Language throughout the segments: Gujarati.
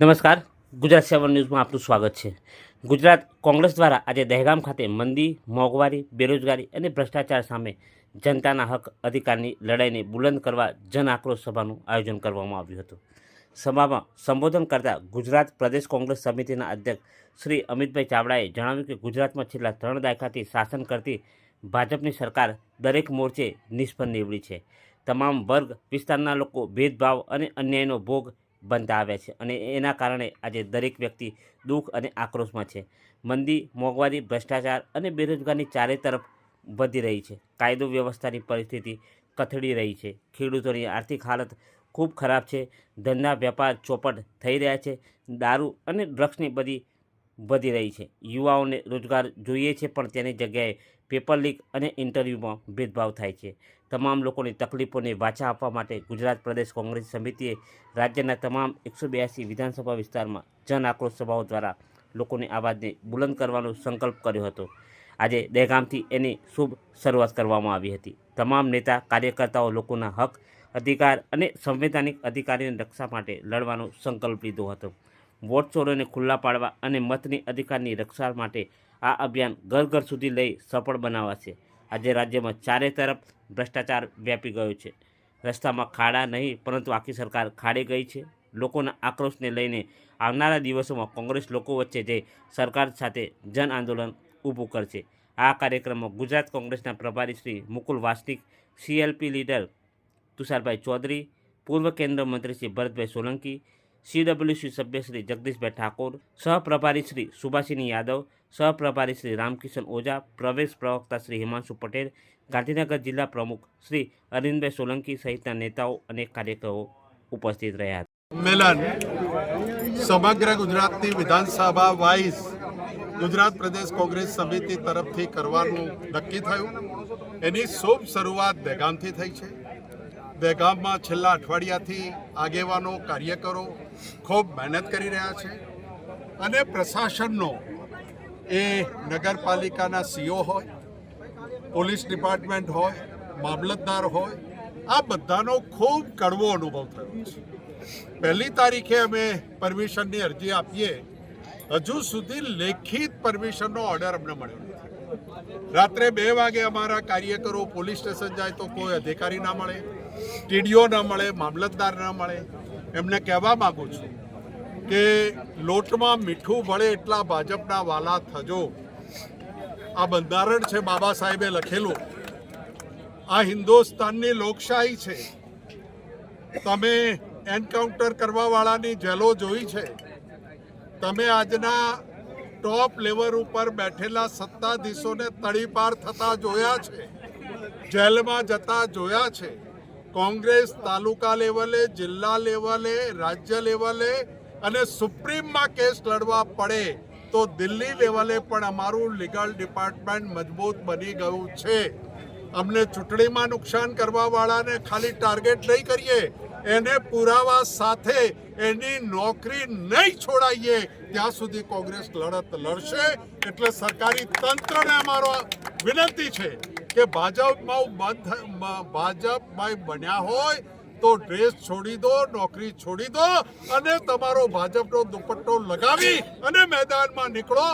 નમસ્કાર. ગુજરાત સેવન ન્યૂઝમાં આપનું સ્વાગત છે. ગુજરાત કોંગ્રેસ દ્વારા આજે દહેગામ ખાતે મંદી, મોંઘવારી, બેરોજગારી અને ભ્રષ્ટાચાર સામે જનતાના હક અધિકારની લડાઈને બુલંદ કરવા જન આક્રોશ સભાનું આયોજન કરવામાં આવ્યું હતું. સભામાં સંબોધન કરતા ગુજરાત પ્રદેશ કોંગ્રેસ સમિતિના અધ્યક્ષ શ્રી અમિતભાઈ ચાવડાએ જણાવ્યું કે ગુજરાતમાં છેલ્લા ત્રણ દાયકાથી શાસન કરતી ભાજપની સરકાર દરેક મોરચે નિષ્ફળ નીવડી છે. તમામ વર્ગ, વિસ્તારના લોકો ભેદભાવ અને અન્યાયનો ભોગ આવ્યા છે અને એના કારણે આજે દરેક વ્યક્તિ દુઃખ અને આક્રોશમાં છે. મંદી, મોંઘવારી, ભ્રષ્ટાચાર અને બેરોજગારની ચારે તરફ વધી રહી છે. કાયદો વ્યવસ્થાની પરિસ્થિતિ કથળી રહી છે. ખેડૂતોની આર્થિક હાલત ખૂબ ખરાબ છે. ધંધા વેપાર ચોપટ થઈ રહ્યા છે. દારૂ અને ડ્રગ્સની બધી વધી રહી છે. યુવાઓને રોજગાર જોઈએ છે, પણ તેની જગ્યાએ પેપર લીક અને ઇન્ટરવ્યૂમાં ભેદભાવ થાય છે. તમામ લોકોની તકલીફોને વાચા આપવા માટે ગુજરાત પ્રદેશ કોંગ્રેસ સમિતિએ રાજ્યના તમામ એકસો બ્યાસી વિધાનસભા વિસ્તારમાં જન આક્રોશ સભાઓ દ્વારા લોકોની આવાજને બુલંદ કરવાનો સંકલ્પ કર્યો હતો. આજે દહેગામથી એની શુભ શરૂઆત કરવામાં આવી હતી. તમામ નેતા, કાર્યકર્તાઓ લોકોના હક, અધિકાર અને સંવૈધાનિક અધિકારીની રક્ષા માટે લડવાનો સંકલ્પ લીધો હતો. વોટ ચોરોને ખુલ્લા પાડવા અને મતની અધિકારની રક્ષા માટે આ અભિયાન ઘર ઘર સુધી લઈ સફળ બનાવાશે. આજે રાજ્યમાં ચારે તરફ ભ્રષ્ટાચાર વ્યાપી ગયો છે. રસ્તામાં ખાડા નહીં, પરંતુ આખી સરકાર ખાડે ગઈ છે. લોકોના આક્રોશને લઈને આવનારા દિવસોમાં કોંગ્રેસ લોકો વચ્ચે જે સરકાર સાથે જન આંદોલન ઊભું કરશે. આ કાર્યક્રમમાં ગુજરાત કોંગ્રેસના પ્રભારી શ્રી મુકુલ વાસનિક, સીએલપી લીડર તુષારભાઈ ચૌધરી, પૂર્વ કેન્દ્રીય મંત્રી શ્રી ભરતભાઈ સોલંકી સીડબ્લ્યુસી સભ્ય શ્રી જગદીશભાઈ ઠાકોર, સહપ્રભારી શ્રી સુભાષિની યાદવ, સહપ્રભારી શ્રી રામકિશન ઓઝા, પ્રવેશ પ્રવક્તા શ્રી હિમાંશુ પટેલ, ગાંધીનગર જિલ્લા પ્રમુખ શ્રી અરવિંદભાઈ સોલંકી સહિતના નેતાઓ અને કાર્યકરો ઉપસ્થિત રહ્યા હતા. સંમેલન સમગ્ર ગુજરાતની વિધાનસભા વાઇઝ ગુજરાત પ્રદેશ કોંગ્રેસ સમિતિ તરફથી કરવાનું નક્કી થયું. એની શુભ શરૂઆત દહેગામથી થઈ છે. દહેગામમાં છેલ્લા અઠવાડિયાથી આગેવાનો, કાર્યકરો ખૂબ મહેનત કરી રહ્યા છે અને પ્રશાસનનો એ નગરપાલિકાના સીઓ હોય, પોલીસ ડિપાર્ટમેન્ટ હોય, મામલતદાર હોય, આ બધાનો ખૂબ કડવો અનુભવ થયો છે. પહેલી તારીખે અમે પરમિશનની અરજી આપીએ, હજુ સુધી લેખિત પરમિશનનો ઓર્ડર અમને મળ્યો રાત્રે બે વાગે અમારા કાર્યકરો પોલીસ સ્ટેશન જાય તો કોઈ અધિકારી ના મળે. ટીડીઓ ન મળે, મામલતદાર ન મળે, એમને કહેવા માગું છું કે લોટમાં મીઠું ભળે એટલા ભાજપના વાલા થજો. આ બંધારણ છે બાબા સાહેબે લખેલું. આ હિન્દુસ્તાનની લોકશાહી છે. તમે એન્કાઉન્ટર કરવાવાળાની જેલો જોઈ છે. તમે આજના ટોપ લેવલ ઉપર બેઠેલા સત્તાધીશોને તડીપાર થતા જોયા છે. જેલમાં જતા જોયા છે. કોંગ્રેસ તાલુકા લેવલે, જિલ્લા લેવલે, રાજ્ય લેવલે અને સુપ્રીમમાં કેસ લડવા પડે તો દિલ્હી લેવલે પણ અમારું લીગલ ડિપાર્ટમેન્ટ મજબૂત બની ગયું છે. અમને ચૂંટણીમાં નુકસાન કરવાવાળાને ખાલી ટાર્ગેટ નહીં કરીએ, એને પુરાવા સાથે એની નોકરી નહીં છોડાઈએ. ત્યાં સુધી કોંગ્રેસ લડત લડશે એટલે સરકારી તંત્રને અમારો વિનંતી છે. કે ભાજપમાં ભાજપમાં બન્યા હોય તો ડ્રેસ છોડી દો, નોકરી છોડી દો અને તમારો ભાજપનો દુપટ્ટો લગાવી અને મેદાનમાં નીકળો.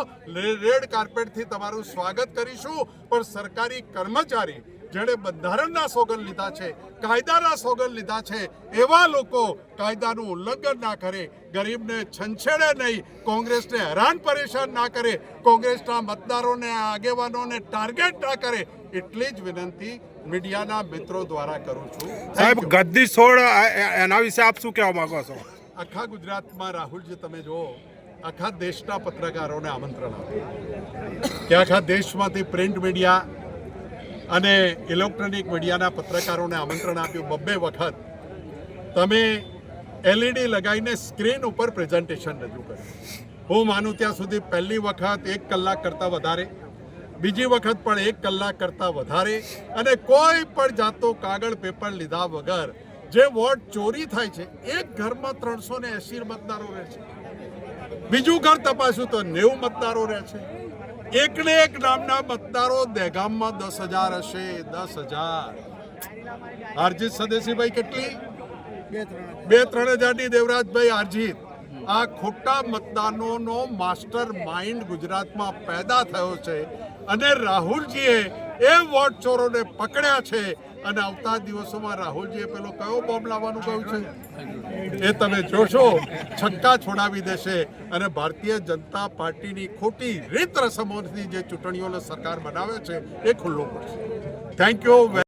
રેડ કાર્પેટથી તમારું સ્વાગત કરીશું. પણ સરકારી કર્મચારી જેણે બંધારણના સોગન લીધા છે, કાયદાના સોગન લીધા છે, એવા લોકો કાયદાનું ઉલ્લંઘન ના કરે, ગરીબને છંછેડે નહીં, કોંગ્રેસને હેરાન પરેશાન ના કરે, કોંગ્રેસના મતદારોને, આગેવાનોને ટાર્ગેટ ના કરે એટલી જ વિનંતી મીડિયાના મિત્રો દ્વારા કરું છું. સાહેબ ગદ્દી છોડ એના વિશે આપ શું કહેવા માંગો છો? આખા ગુજરાતમાં રાહુલજી તમે જુઓ આખા દેશના પત્રકારોને આમંત્રણ આપ્યું કે આખા દેશમાંથી પ્રિન્ટ મીડિયા અને ઇલેક્ટ્રોનિક મીડિયાના પત્રકારોને આમંત્રણ આપ્યું બબ્બે વખત. તમે એલઈડી લગાવીને સ્ક્રીન ઉપર પ્રેઝન્ટેશન રજૂ કર્યું. હું માનું ત્યાં સુધી પહેલી વખત એક કલાક કરતાં વધારે બીજી વખત પણ એક કલાક કરતાં વધારે અને કોઈ પણ જાતનો કાગળ પેપર લીધા વગર જે વોટ ચોરી થાય છે, એક ઘરમાં ત્રણસો ને એસી મતદારો રહે છે. બીજું ઘર તપાસ્યું તો નેવું મતદારો રહે છે. એકને એક નામના મતદારો દહેગામમાં દસ હજાર હશે, દસ હજાર. હારજીત સદેશીભાઈ કેટલી? બે ત્રણ હજારની દેવરાજભાઈ હારજીત. આ ખોટા મતદાનોનો માસ્ટર માઇન્ડ ગુજરાતમાં પેદા થયો છે. અને રાહુલજીએ એ વોટ ચોરોને પકડ્યા છે. અને આવતા દિવસોમાં રાહુલજીએ પેલો કયો બોમ્બ લાવવાનું કહ્યું છે? એ તમે જોશો, છક્કા છોડાવી દેશે અને ભારતીય જનતા પાર્ટીની ખોટી રીત રસમોથી જે ચૂંટણીઓને સરકાર બનાવે છે, એ ખુલ્લું પડશે. Thank you